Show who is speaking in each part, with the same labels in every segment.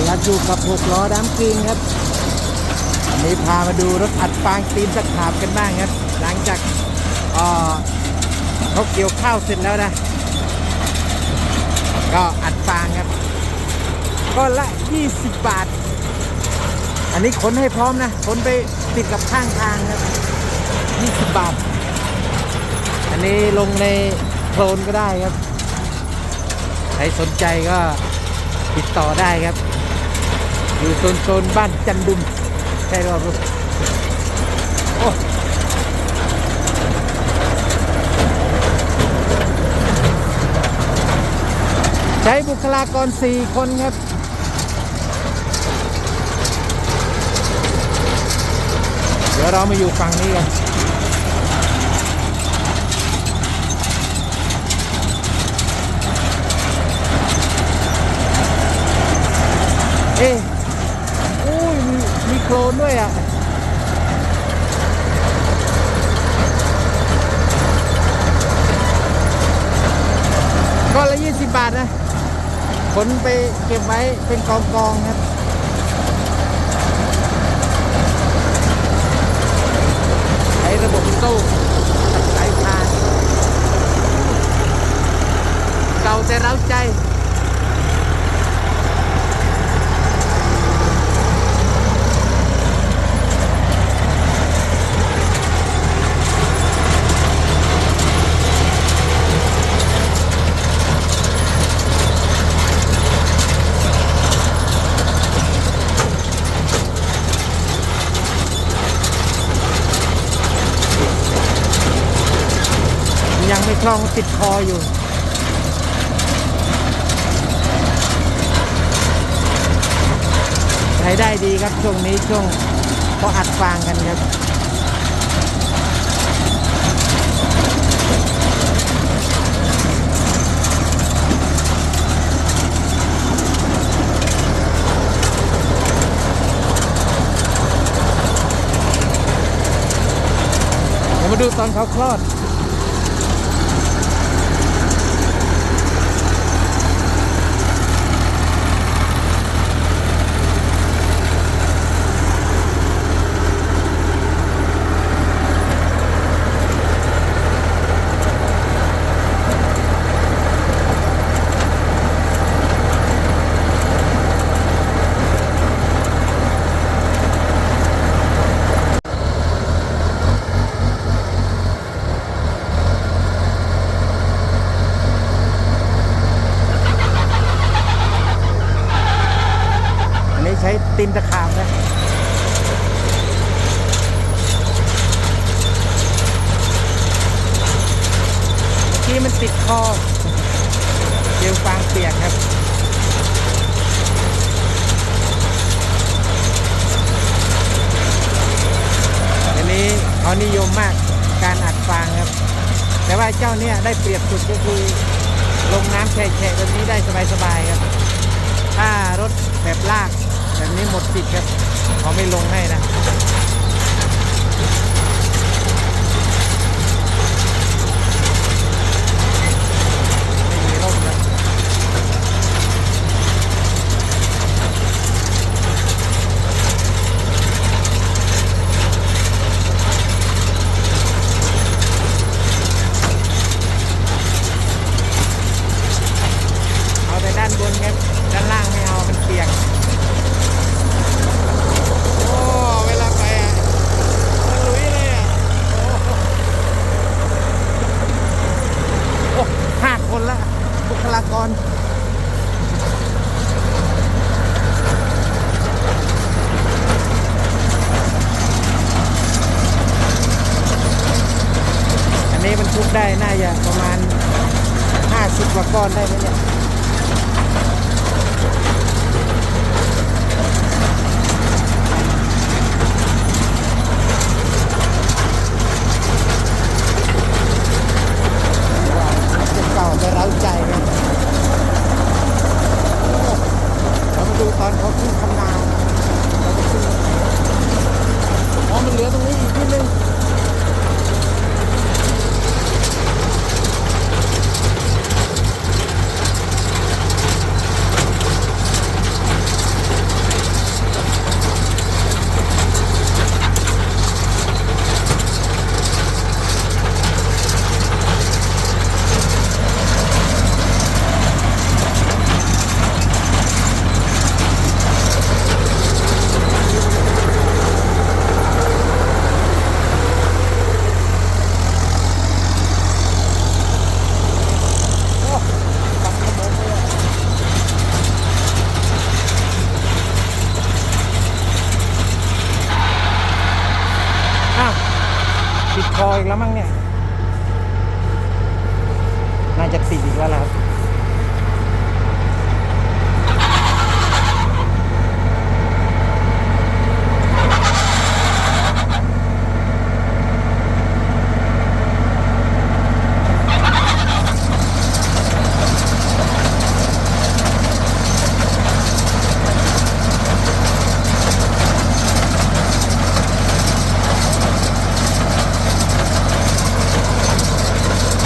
Speaker 1: ดีครับอยู่กับหกล้อดำกรีนครับวันนี้พามาดูรถอัดฟางตีนตะขาบกันบ้างครับ หลังจากเขาเกี่ยวข้าวเสร็จแล้วนะ ก็อัดฟางครับก็ละ 20 บาท อันนี้ขนให้พร้อมนะขนไปติดกับข้างทางครับ 20 บาท อันนี้ลงในโคลนก็ได้ครับ ใครสนใจก็ติดต่อได้ครับ อยู่โซนโซนบ้านจันดุมใช่หรือเปล่าโอ้ใช้บุคลากร 4 คนครับเดี๋ยวเรามาอยู่ฝั่งนี้กันเอ๊ คลนด้วยอะก็ละ20บาทนะ ขนไปเก็บไว้เป็นกองกองครับใช้ระบบตู้สายพานเก่าแต่เร้าใจ ลองติดคออยู่ใช้ได้ดีครับช่วงนี้ช่วงพออัดฟางกันครับมาดูตอนเขาคลอด ตินตะขาบนะเมื่มันติดคอเจลฟางเปียกครับอันนี้เขานิยมมากการอัดฟางครับ แต่ว่าเจ้าเนี่ยได้เปรียบสุดก็คือลงน้ำแฉะๆแบบนี้ได้สบายๆครับ ถ้ารถแบบลาก แบบนี้หมดสิทธิ์ครับเขาไม่ลงให้นะ ไม่มีร่มนะเอาแต่ด้านบนครับ ด้านล่างไม่เอา มันเปียก โอ้ เวลาไปอะมันลุยเลยอะ โอ้โอ้ห้าคนละ บุ คลากรอันนี้มันทุกได้น่าจะประมาณ 50กว่าก้อนได้ไหมเนี่ย จะเก่าไปเร้าใจครับเรามาดูตอนเขาขึ้นคำนาเราจะขึ้นอ๋อมันเหลือตรงนี้อีกนิดนึง อีก แล้วมั้งเนี่ย น่าจะติดอีกแล้วครับ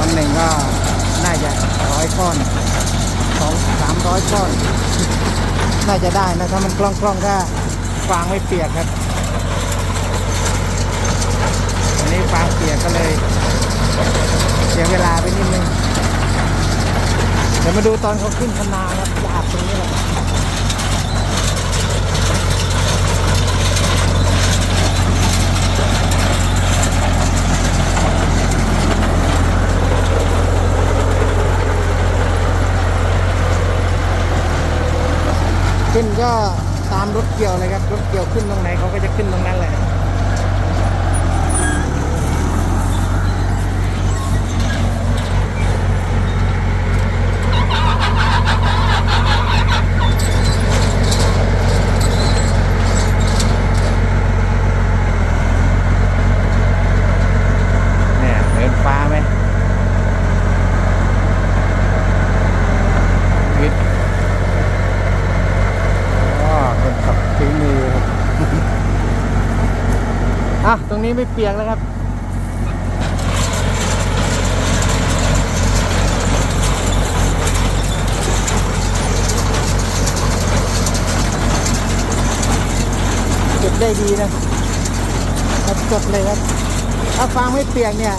Speaker 1: วันหนึ่งก็น่าจะร้ อยก้อนสองสามร้อยก้อน น่าจะได้นะถ้ามันกล้องๆก็ฟางไม่เปียกครับวันนี้ฟางเปียกก็เลย เสียเวลาไปนิดนึงเดี๋ยวมาดูตอนเขาขึ้นคนาครับจะอาบตรงนี้แหละ ขึ้นก็ตามรถเกี่ยวเลยครับ รถเกี่ยวขึ้นตรงไหนเขาก็จะขึ้นตรงนั้นเลย เนี่ยเดินฟ้าไหมวิทย์อ๋อคนขับฝีมือครับ อะ ตรง นี้ไม่เปียกแล้วครับ เก็บได้ดีนะครับจดเลยครับ ถ้าฟางไม่เปียกเนี่ย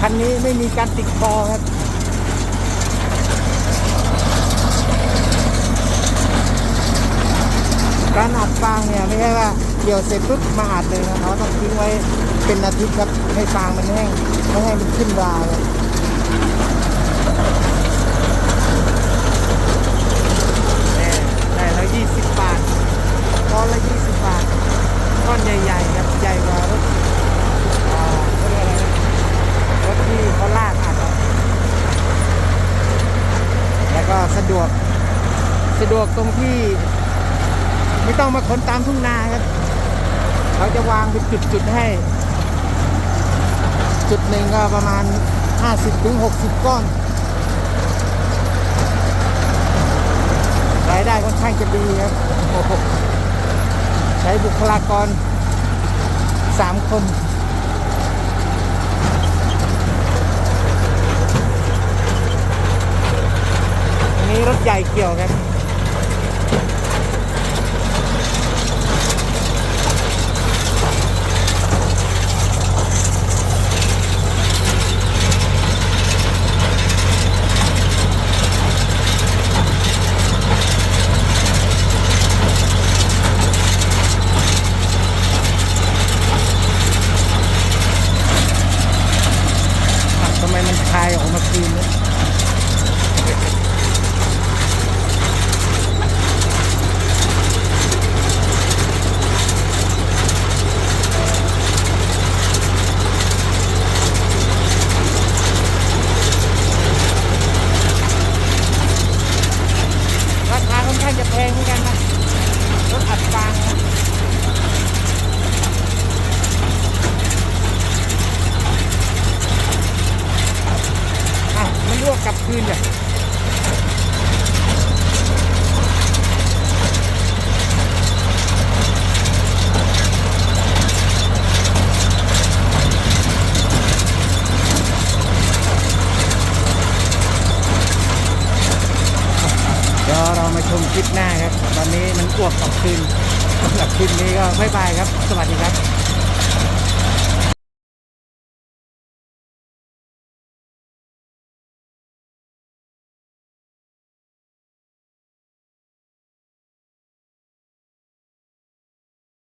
Speaker 1: คันนี้ไม่มีการติดคอครับการอัดางเนี่ยไม่ใช่ว่าเกี่ยวเสร็จปุ๊บมาอัดเลยนะเราต้องทิ้งไว้เป็นอาทิตย์ครับให้ฟางมันแห้งไม่ให้มันขึ้นราเลยเนี่ยได้แล้วยี่สิบบาทก้อนละยี่สิบบาทก้อนใหญ่ๆครับใหญ่กว่ารถรถที่เขาลากอัดแล้วก็สะดวกสะดวกตรงที่ ไม่ต้องมาขนตามทุ่งนาครับ เขาจะวางเป็นจุดๆให้ จุดหนึ่งก็ประมาณ 50ถึง60ก้อนรายได้ค่อนข้างจะดีครับ ใช้บุคลากร 3 คนนี้รถใหญ่เกี่ยวครับ อะทำไมมันคายออกมาคืนเนี่ยราคาค่อนข้างจะแพงเหมือนกันนะ รถอัดฟางนะอะมันลว กับคืนเลยเดี๋ยวเรามาชมคลิปหน้าครับ ตอนนี้มันอ้วกกับคืนสำหรับคลิปนี้ก็บ๊ายบายครับ สวัสดีครับ